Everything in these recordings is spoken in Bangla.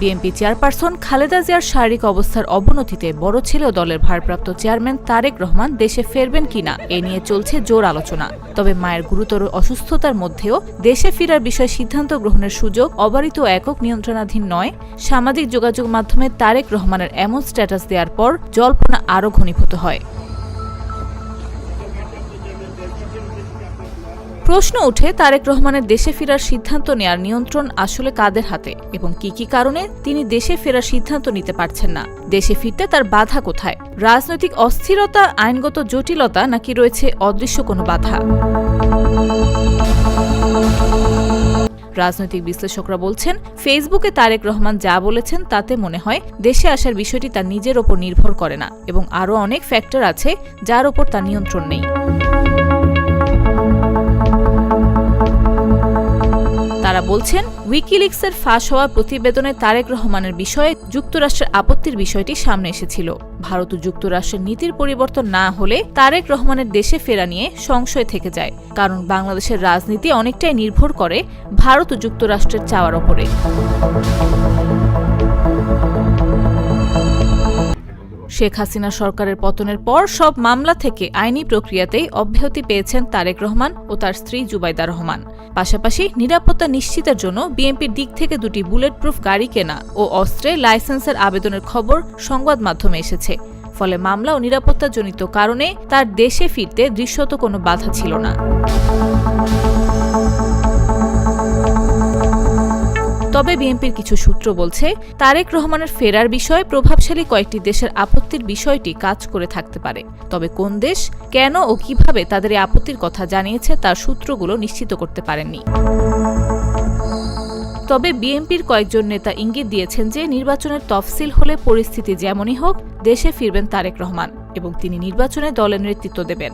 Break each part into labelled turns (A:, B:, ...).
A: বিএনপি চেয়ারপারসন খালেদা জিয়ার শারীরিক অবস্থার অবনতিতে বড় ছেলেও দলের ভারপ্রাপ্ত চেয়ারম্যান তারেক রহমান দেশে ফেরবেন কিনা এ নিয়ে চলছে জোর আলোচনা। তবে মায়ের গুরুতর অসুস্থতার মধ্যেও দেশে ফেরার বিষয়ে সিদ্ধান্ত গ্রহণের সুযোগ অবারিত একক নিয়ন্ত্রণাধীন নয়। সামাজিক যোগাযোগ মাধ্যমে তারেক রহমানের এমন স্ট্যাটাস দেওয়ার পর জল্পনা আরও ঘনীভূত হয়। প্রশ্ন উঠে তারেক রহমানের দেশে ফেরার সিদ্ধান্ত নেয়ার নিয়ন্ত্রণ আসলে কাদের হাতে? এবং কি কি কারণে তিনি দেশে ফেরার সিদ্ধান্ত নিতে পারছেন না? দেশে ফিরতে তার বাধা কোথায়? রাজনৈতিক অস্থিরতা, আইনগত জটিলতা, নাকি রয়েছে অদৃশ্য কোনো বাধা? রাজনৈতিক বিশ্লেষকরা বলছেন, ফেসবুকে তারেক রহমান যা বলেছেন তাতে মনে হয় দেশে আসার বিষয়টি তার নিজের ওপর নির্ভর করে না, এবং আরও অনেক ফ্যাক্টর আছে যার ওপর তার নিয়ন্ত্রণ নেই। তারা বলছেন উইকিলিক্সের ফাঁস হওয়া প্রতিবেদনে তারেক রহমানের বিষয়ে যুক্তরাষ্ট্রের আপত্তির বিষয়টি সামনে এসেছিল। ভারত ও যুক্তরাষ্ট্রের নীতির পরিবর্তন না হলে তারেক রহমানের দেশে ফেরা নিয়ে সংশয় থেকে যায়, কারণ বাংলাদেশের রাজনীতি অনেকটাই নির্ভর করে ভারত ও যুক্তরাষ্ট্রের চাওয়ার ওপরে। শেখ হাসিনা সরকারের পতনের পর সব মামলা থেকে আইনি প্রক্রিয়াতেই অব্যাহতি পেয়েছেন তারেক রহমান ও তার স্ত্রী জুবাইদা রহমান। পাশাপাশি নিরাপত্তা নিশ্চিতের জন্য বিএনপির দিক থেকে দুটি বুলেট প্রুফ গাড়ি কেনা ও অস্ত্রে লাইসেন্সের আবেদনের খবর সংবাদ মাধ্যমে এসেছে। ফলে মামলা ও নিরাপত্তাজনিত কারণে তার দেশে ফিরতে দৃশ্যত কোনো বাধা ছিল না। তবে বিএনপির কিছু সূত্র বলছে, তারেক রহমানের ফেরার বিষয়ে প্রভাবশালী কয়েকটি দেশের আপত্তির বিষয়টি কাজ করে থাকতে পারে। তবে কোন দেশ, কেন ও কীভাবে তাদের এই আপত্তির কথা জানিয়েছে তার সূত্রগুলো নিশ্চিত করতে পারেননি। তবে বিএনপির কয়েকজন নেতা ইঙ্গিত দিয়েছেন যে, নির্বাচনের তফসিল হলে পরিস্থিতি যেমনই হোক, দেশে ফিরবেন তারেক রহমান এবং তিনি নির্বাচনে দলের নেতৃত্ব দেবেন।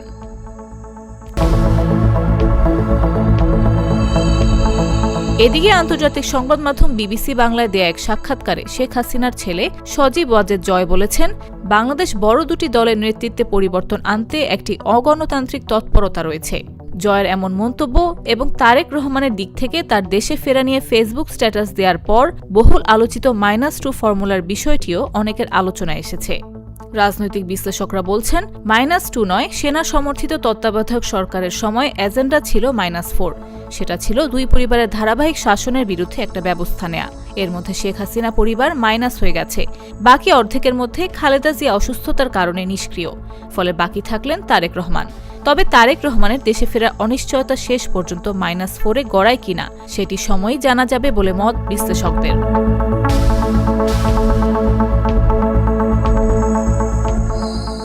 A: এদিকে আন্তর্জাতিক সংবাদ মাধ্যম বিবিসি বাংলায় দেয়া এক সাক্ষাৎকারে শেখ হাসিনার ছেলে সজীব ওয়াজেদ জয় বলেছেন, বাংলাদেশ বড় দুটি দলের নেতৃত্বে পরিবর্তন আনতে একটি অগণতান্ত্রিক তৎপরতা রয়েছে। জয়ের এমন মন্তব্য এবং তারেক রহমানের দিক থেকে তার দেশে ফেরা নিয়ে ফেসবুক স্ট্যাটাস দেওয়ার পর বহুল আলোচিত মাইনাস টু ফর্মুলার বিষয়টিও অনেকের আলোচনায় এসেছে। রাজনৈতিক বিশ্লেষকরা বলছেন, মাইনাস টু নয়, সেনা সমর্থিত তত্ত্বাবধায়ক সরকারের সময় এজেন্ডা ছিল মাইনাস ফোর। সেটা ছিল দুই পরিবারের ধারাবাহিক শাসনের বিরুদ্ধে একটা ব্যবস্থা নেয়া। এর মধ্যে শেখ হাসিনা পরিবার মাইনাস হয়ে গেছে। বাকি অর্ধেকের মধ্যে খালেদা জিয়া অসুস্থতার কারণে নিষ্ক্রিয়। ফলে বাকি থাকলেন তারেক রহমান। তবে তারেক রহমানের দেশে ফেরার অনিশ্চয়তা শেষ পর্যন্ত মাইনাস ফোরে গড়ায় কিনা, সেটি সময়ই জানা যাবে বলে মত বিশ্লেষকদের।